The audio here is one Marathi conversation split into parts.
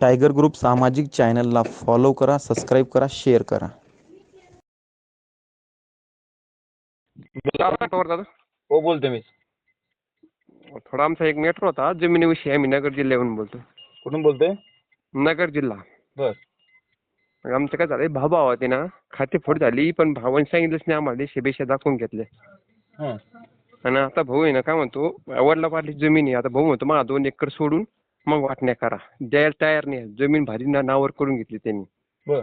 टायगर ग्रुप सामाजिक चॅनलला फॉलो करा सबस्क्राईब करा शेअर करा. दादा. हो बोलतो मी. थोडा आमचा एक मॅटर होता जमिनीविषयी आम्ही नगर जिल्ह्यावरून बोलतो कुठून बोलतोय? नगर जिल्हा. बर. मग आमचं काय झालंय भाऊ भाव होते ना खाते फोड झाली पण भावाने सांगितलंच नाही आम्हाला शेबेशा दाखवून घेतले हं. आणि आता भाऊ आहे ना काय म्हणतो वडला पाटली जमीन आहे. आता भाऊ म्हणतो मला दोन एकर सोडून मग वाटण्या करा. द्यायला तयार नाही. जमीन भारी नावावर करून घेतली त्यांनी. बर.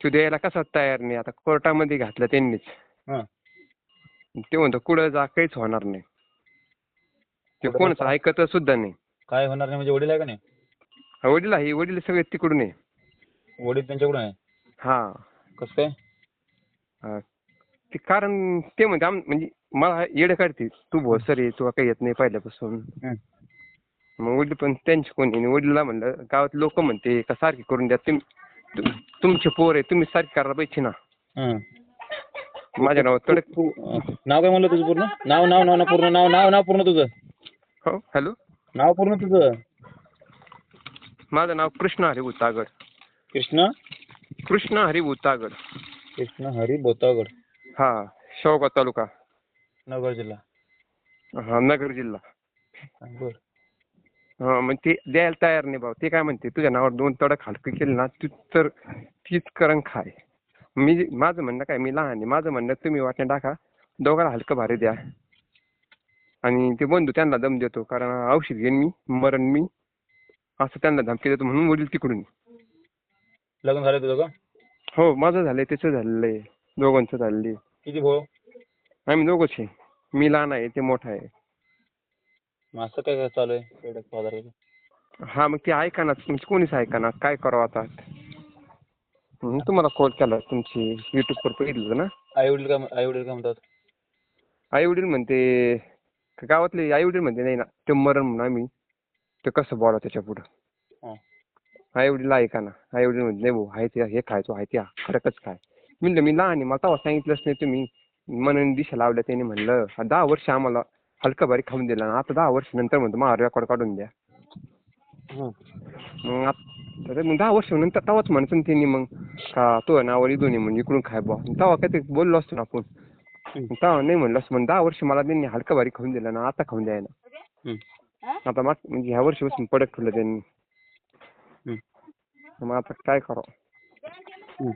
तो द्यायला कसा तयार नाही? आता कोर्टामध्ये घातलं त्यांनीच. ते म्हणतो कुठं जा काहीच होणार नाही. ते कोणच जा? ऐकत सुद्धा नाही. काय होणार नाही? म्हणजे वडील आहे का नाही? वडील आहे. वडील सगळे तिकडून आहे. वडील त्यांच्याकडून आहे? हा. कसं काय. ते कारण ते म्हणते म्हणजे मला येडं काढते. तू भोसर आहे तुला काही येत नाही पहिल्यापासून. मग वडील पण त्यांचे कोणी नाही वडीलला म्हणलं गावात लोक म्हणते का सारखी करून द्या. तुम्ही तुम- तुमचे पोर आहे तुम्ही सारखी करायला पाहिजे ना. हं. माझ्या नावात कडक तू अं, नाव काय म्हणलं तुझं पूर्ण? नाव नाव नाव ना पूर्ण नाव नाव नाव पूर्ण तुझं. हो हॅलो. नाव पूर्ण तुझं. माझं नाव कृष्ण हरी उतागड कृष्ण? कृष्ण हरी उतागड कृष्ण हरी बोतागड हा शेवगाव तालुका. नगर जिल्हा. हा नगर जिल्हा. बर. हा मग ते द्यायला तयार नाही भाऊ. ते काय म्हणते तुझ्या नावावर दोन तडक हलकं केलं ना तू तर तीच करण खाय. मी माझं म्हणणं काय मी लहान आहे. माझं म्हणणं तुम्ही वाटण्या टाका. दोघाला हलकं भारी द्या. आणि ते बंधू त्यांना दम देतो कारण औषध घेईन मी मरण मी. असं त्यांना धमकी देतो म्हणून वडील तिकडून. लग्न झालं तुझं का? हो माझं झालंय त्याचं झालेलं आहे दोघांचं झालेलं आहे किती भाऊ? आम्ही दोघंच आहे. मी लहान आहे ते मोठा आहे. मग असं काय काय चालू आहे हा मग ते ऐका ना तुमचं कोणीच ऐका ना काय करावं आता? म्हणून तुम्हाला कॉल केला तुमची युट्यूबवर बघितलं ना? आई वडील काय आई वडील काय म्हणतात? आई वडील म्हणते गावातले आई वडील म्हणते नाही ना ते मरण म्हणून आम्ही ते कसं बोला त्याच्या पुढं. आई वडील ऐका ना आई वडील म्हणते नाही भाऊ आहे ते हे खायचो आहे ते खरंच काय? मी म्हणलं मी लहान आहे मला तेव्हा सांगितलंच नाही तुम्ही मनन दिशा लावल्या त्याने म्हणलं दहा वर्ष आम्हाला हलका भारी खाऊन दिला ना. आता दहा वर्ष नंतर म्हणतो मला रेकॉर्ड काढून द्या. हं. मग आत- तर मग दहा वर्ष नंतर तेव्हाच म्हणायचं ना त्यांनी मग का तो नावावर इथून ये म्हणजे इकडून खाय बुवा. तेव्हा काय ते बोललो असतो ना आपण. तेव्हा नाही म्हणलं असतं मग दहा वर्ष मला त्यांनी हलका भारी खाऊन दिला ना आता खाऊन द्यायला. हं. आता माग म्हणजे ह्या वर्षीपासून पडक ठेवलं त्यांनी. हं. मग आता काय करावं.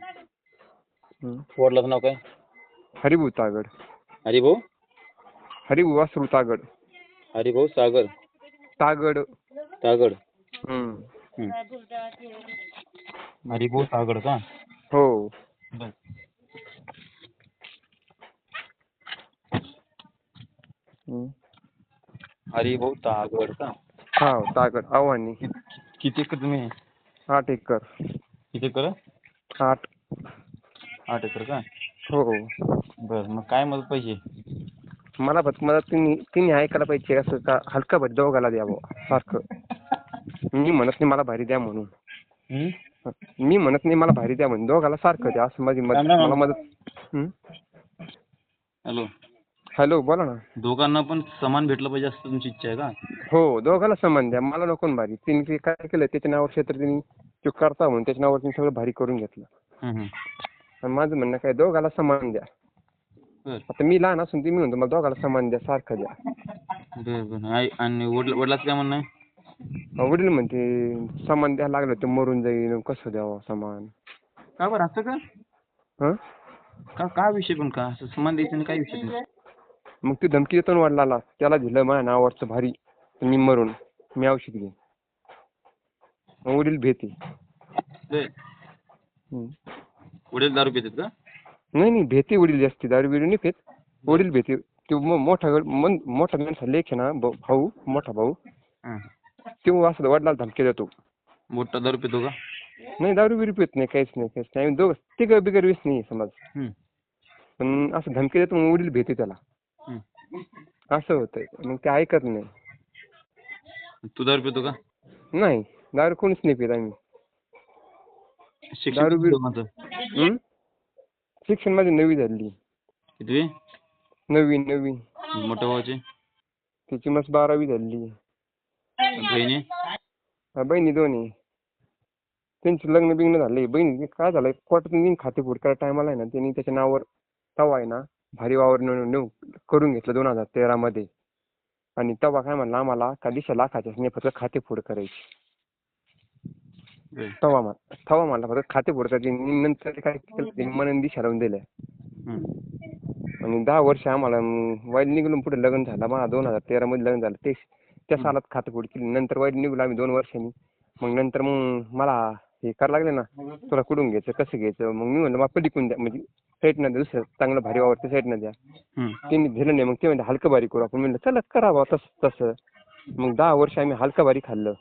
वडिलाचं नाव काय? हरिभाऊ तागड. हरिभाऊ? हरिभाऊ वासरू तागड हरिभाऊ सागर. तागड तागड हं. हं. हरिभाऊ सागड का? हो. बर. हं. हरिभाऊ तागड का? हा तागड आव्हानी. किती एकर तुम्ही आठ एकर. किती एकर? आठ. आठ एकर का? हो. बर मग काय मदत पाहिजे? मला फक्त मला तुम्ही तिने ऐकायला पाहिजे असं का हलका भट दोघाला द्यावं सारखं. मी म्हणत नाही मला भारी द्या म्हणून? मी म्हणत नाही मला भारी द्या म्हणून दोघाला सारखं द्या असं माझी. मला मदत? हॅलो. हॅलो बोला ना. दोघांना पण समान भेटलं पाहिजे असं तुमची इच्छा आहे का? हो दोघाला समान द्या. मला नको भारी. तिने काय केलं त्याच्या नावावर क्षेत्र तिने तो करता म्हणून त्याच्या नावावर तिने सगळं भारी करून घेतलं. माझं म्हणणं काय दोघाला समान द्या. आता मी लहान असून ती मी म्हणतो मला दोघाला समान द्या सारखं द्या. बर बर. आई आणि वडील वडिलाचं काय म्हणणं आहे? वडील म्हणते समान द्यायला लागलं तर मरून जाईल कसं द्यावं समान? का बरं असं का? हं? का काय विषय पण का? असं समान द्यायचं आणि काय विषय नाही? मग ती धमकी देतो ना वडिलाला. त्याला दिलं माझ्या नावावरचं भारी. मी मरून. मी औषध घेईन. मग वडील भीती बर. वडील दारू पितात का? नाही नाही भीती वडील जास्ती दारू बिरू नाही पेत वडील भीती. तो मोठा मन मोठा माणसा लेख आहे ना भाऊ मोठा भाऊ. तो असं वडिलाला धमकी देतो. मोठा दारू पितो का? नाही दारू बिरू पित नाही काहीच नाही काहीच नाही. दोघं तिघं बिगर वीस नाही समज. पण असं धमकी देतो मग वडील भीती त्याला. असं होतंय. मग ते ऐकत नाही. तू दारू पितो का? नाही दारू कोणीच नाही पित आम्ही. दारू किती बी- दोघांचं? हं? शिक्षण माझी नवी झाली. कितवी? नवी नवी. मोठ्या भावाची? त्याची मस्त बारावी झाली. बहिणी? हा, बहिणी दोन्ही. त्यांची लग्न बिग्न झाले बहिणी काय झालंय? कोर्टातून खाते करायच्या टायमाला आहे ना त्यांनी त्याच्या नावावर तवा आहे ना भारी वावर नेऊ करून घेतलं दोन हजार तेरामध्ये. आणि तेव्हा काय म्हणला आम्हाला? का दिशा लाखाच्या फक्त खाते फोड करायची. तवा मा तवा म्हणला फक्त खाते आणि नंतर काय केलं मनन दिशा लावून दिल्या. आणि दहा वर्ष आम्हाला वाईट निघून पुढे लग्न झालं. मला दोन हजार तेरा मध्ये लग्न झालं. ते त्या सालात खातफोड केली. नंतर वाईट निघलो आम्ही दोन वर्षांनी. मग नंतर मग मला हे करायला लागले ना तुला कुठून घ्यायचं कसं घ्यायचं? मग मी म्हणलं मला पलीकडून द्या. म्हणजे साईड न दुसरं चांगलं भारी वावरतं साईड न द्या. त्यांनी दिलं नाही. मग ते म्हणजे हलकं बारी करू आपण. म्हणलं चला करा बा तसं तसं. मग दहा वर्ष आम्ही हलकं बारी खाल्लं.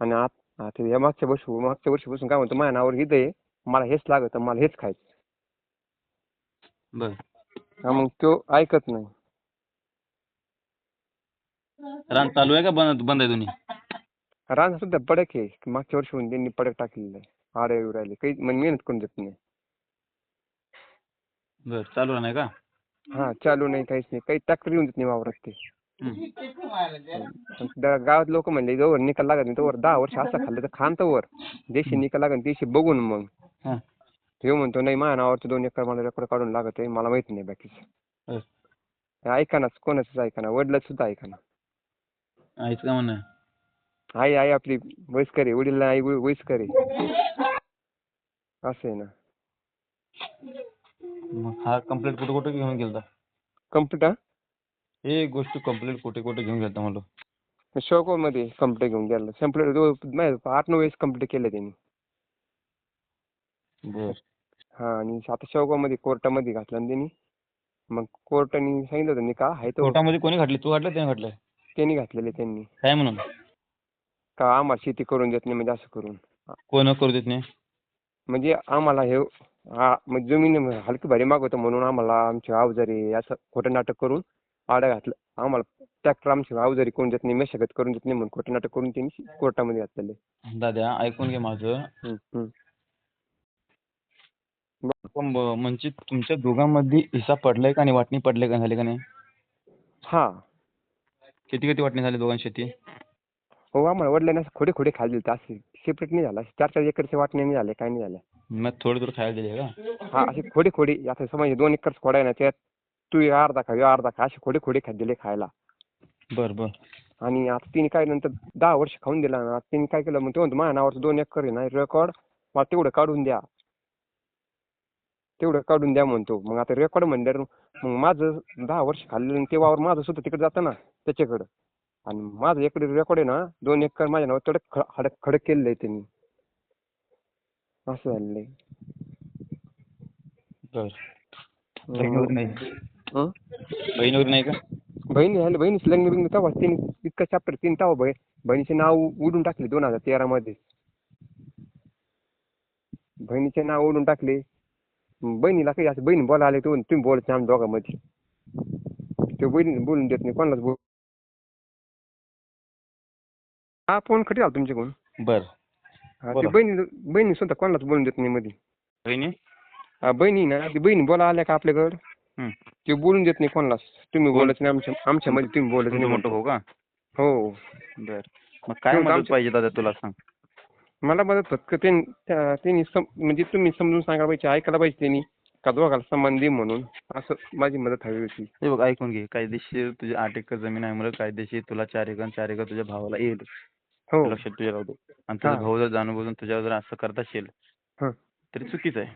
आणि आत आता या मागच्या वर्ष मागच्या वर्षीपासून काय म्हणतो माझ्या नावावर हित आहे मला हेच लागतं मला हेच खायचं. बर. हा मग तो ऐकत नाही. रान चालू आहे का बंद बंद आहे दोन्ही? रान सुद्धा पडक आहे मागच्या वर्षी होऊन त्यांनी पडक टाकलेलं आहे आडे येऊ राहिले काही म्हणजे मेहनत करून देत नाही. बर चालू नाही का? हा चालू नाही काहीच नाही काही ट्रॅक्टर येऊन देत नाही वावरात ते. गावात लोक म्हणले जवळ निकाल लागत नाही तोवर दहा वर्ष असं खाल्लं तर खान तोवर देशी निकाल लागत देशी बघून मग. हा. तो म्हणतो नाही माझ्या नावावरचं दोन एकर मला रेकॉर्ड काढून लागत आहे मला माहीत नाही बाकीचं. हे. ऐका ना कोणाचंच ऐका ना वडिलाच सुद्धा ऐका ना आईच का आई आई आपली वयस्कर आहे वडील आई वय- वयस्कर आहे. असं आहे ना. हा कंप्लेंट कुठे कुठे घेऊन गेलता? कम्प्युटर हे गोष्ट कंप्लेंट कुठे कुठे घेऊन गेलता म्हणलो? शॉकमध्ये कंप्लेंट घेऊन गेला. संपले आठ नऊ वेळेस कंप्लेंट केलं त्यांनी. बर. हा आणि आता शेवगावमध्ये कोर्टामध्ये घातलं ना त्यांनी. मग कोर्टाने सांगितलं होतं का आहे तो. कोर्टामध्ये कोणी घातली? तू घातलं त्याने घातलंय त्यांनी घातलेले त्यांनी. काय म्हणून? का आम्हाला शेती करून देत नाही म्हणजे असं करून. कोण करू देत नाही? म्हणजे आम्हाला हे हा म्हणजे जमीन हलकी भारी मागवतो म्हणून आम्हाला आमचे अवजारी असं खोटं नाटक करून आडं घातलं. आम्हाला ट्रॅक्टर आमची अवजारी करून देत नाही मशागत करून देत नाही म्हणून खोटं नाटक करून त्यांनी कोर्टामध्ये घातलेले दाद्या ऐकून घे माझं. पण ब- म्हणजे तुमच्या दोघांमध्ये हिस्सा पडलाय का नाही? वाटणी पडलाय का झाली का नाही? हा. किती किती वाटणी झाली दोघांची शेती? हो आम्हाला वडिलांनी असं खोडे खोडे खायला दिले असे सेपरेट नाही झाला. चार चार एकरचे वाटणे नाही झाले काय नाही झाले मग थोडं थोडं खायला दिले का? हा असे खोडे खोडे. आता समज दोन एकर खोडा आहे ना त्यात तू एक अर्धा खा ह्यो अर्धा खा असे खोडे खोडे खात दिले खायला. बर बर. आणि आता तिने काय नंतर दहा वर्ष खाऊन दिला ना तिने काय केलं मग ते म्हणतो माझ्या नावावरचं दोन एकर आहे ना रेकॉर्ड मला तेवढं काढून द्या. तेवढं काढून द्या म्हणतो. मग आता रेकॉर्ड म्हणल्यावर मग माझं दहा वर्ष खाल्लेलं आणि ते वावर माझं सुद्धा तिकडे जातं ना त्याच्याकडं. आणि माझं इकडे रेकॉर्ड आहे ना दोन एकर माझ्या नावावर तेवढं खडक खडक केलेलं आहे त्यांनी असं झालेलं आहे. बर. नाही? बहीण वगैरे नाही का? बहिणी झाली बहिणीची लग्न बिग्न तेव्हा तिने इतकं चॅप्टर तिने तेव्हा बही बहिणीचे नाव उडून टाकले दोन हजार तेरा मध्ये. बहिणीचे नाव उडून टाकले. बहिणीला काही असं बहीण बोला आले तुम्ही तुम्ही नाही आम्ही दोघांमध्ये. ते बहिणी बोलून देत नाही कोणालाच बोल. हा फोन कधी आला तुमच्याकडून? बर. हा, ते बोला. बहिणी बहिणी सुद्धा कोणालाच बोलून देत नाही मध्ये. बहिणी? हा, बहिणी ना ती बहिणी बोला आल्या का आपल्याकडं? हं. ते बोलून देत नाही कोणालाच. तुम्ही? बोलत नाही आमच्या आमच्यामध्ये तुम्ही बोलत नाही मोठं भाऊ का? हो. बर. मग काय मदत आमच्या- पाहिजे दादा तुला सांग? मला मदत त्यां- त्या- त्यांनी सम म्हणजे तुम्ही समजून सांगायला पाहिजे ऐकायला पाहिजे त्यांनी का दोघाला संबंधी म्हणून. असं माझी मदत हवी होती. हे बघ ऐकून घे. कायदेशीर तुझी आठ एकर जमीन आहे म्हणून कायदेशीर तुला चार एकर चार एकर तुझ्या भावाला येईल. हो. लक्षात तुझ्या राहू दे आणि तुझा हा. भाऊ जर जाणून बुजून तुझ्यावर जर असं करत असेल हं. तरी चुकीचं आहे.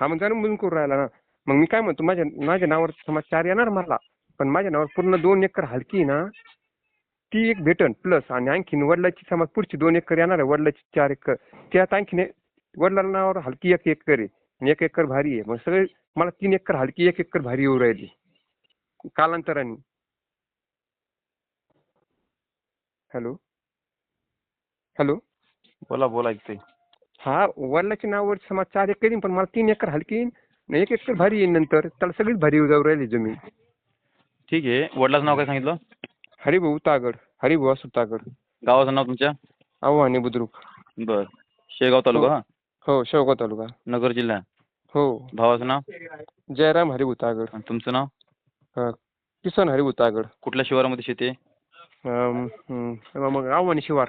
हा मग जाणून बुजून करू राहिला ना. मग मी काय म्हणतो माझ्या माझ्या नावावर समाज चार येणार मला पण माझ्या नावावर पूर्ण दोन एकर हलकी आहे ना ती एक भेटन प्लस आणि आणखीन वडिलाची समाज पुढची दोन एकर येणार आहे वडिलाची चार एकर. त्यात आणखीन वडिलांच्या नावावर हलकी एक एकर आहे आणि एक एकर भारी आहे. मग सगळे मला तीन एकर हलकी एक एकर भारी येऊ राहिली. कालांतराने. हॅलो. हॅलो. बोला बोला ऐकते हा वडिलाच्या नावावर समाज चार एकर येईन पण मला तीन एकर हलकी येईन एक एकर भारी येईन नंतर. त्याला सगळीच भारी जाऊ राहिली जमीन. ठीक आहे. वडिलाचं नाव काय सांगितलं? हरिभाऊ तागड. हरिभाऊ असू तागड. गावाचं नाव तुमच्या? आव्हाने बुद्रुक. बर. शेगाव तालुका हो. हा हो शेवगाव तालुका. नगर जिल्हा. हो. भावाचं नाव? जयराम हरिभाऊ तागड. आणि तुमचं नाव. किसन हरिभाऊ तागड. कुठल्या शिवारामध्ये शेती आहे? अं, हं, मग आव्हाने शिवार.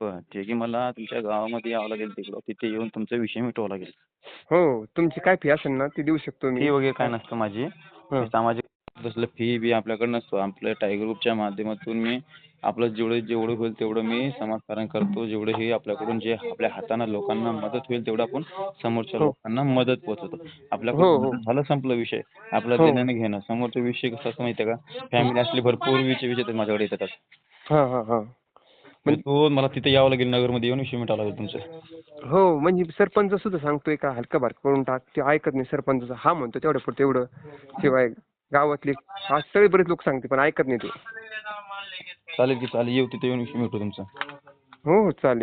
बरं ठीक आहे. मला तुमच्या गावामध्ये यावं लागेल तिकडं. तिथे येऊन तुमचा विषय मिटवावा लागेल. हो तुमची काय फी असेल ना ती देऊ शकतो फी मी वगैरे काय नसतं माझी. हं. सामाजिक तसलं फी बी आपल्याकडे नसतो. आपल्या टायगर ग्रुपच्या माध्यमातून मी आपलं जेवढं जेवढं होईल तेवढं मी समाजकारण करतो. जेवढं हे आपल्याकडून जे आपल्या हातानं लोकांना मदत होईल तेवढं आपण समोरच्या हो. लोकांना मदत पोहोचवतो. हो, हो. आपल्याकडून झालं संपलं विषय. आपला हो. देण्याने घेणं. समोरचा विषय कसा असतो माहिती आहे का? फॅमिली असले भरपूर विषय विषय ते माझ्याकडे येतात मला तिथे यावं लागेल नगरमध्ये येऊन विषय मिटावं लागेल तुमचं. हो म्हणजे सरपंच सुद्धा सांगतोय का हलका बारक करून टाक ते ऐकत नाही सरपंच. हा म्हणतो तेवढं पुरतं एवढं. शिवाय गावातले आज सगळे बरेच लोक सांगते पण ऐकत नाही ते. चालेल की चालेल येऊ तिथे येऊन विषय मिटू तुमचा. हो हो चालेल.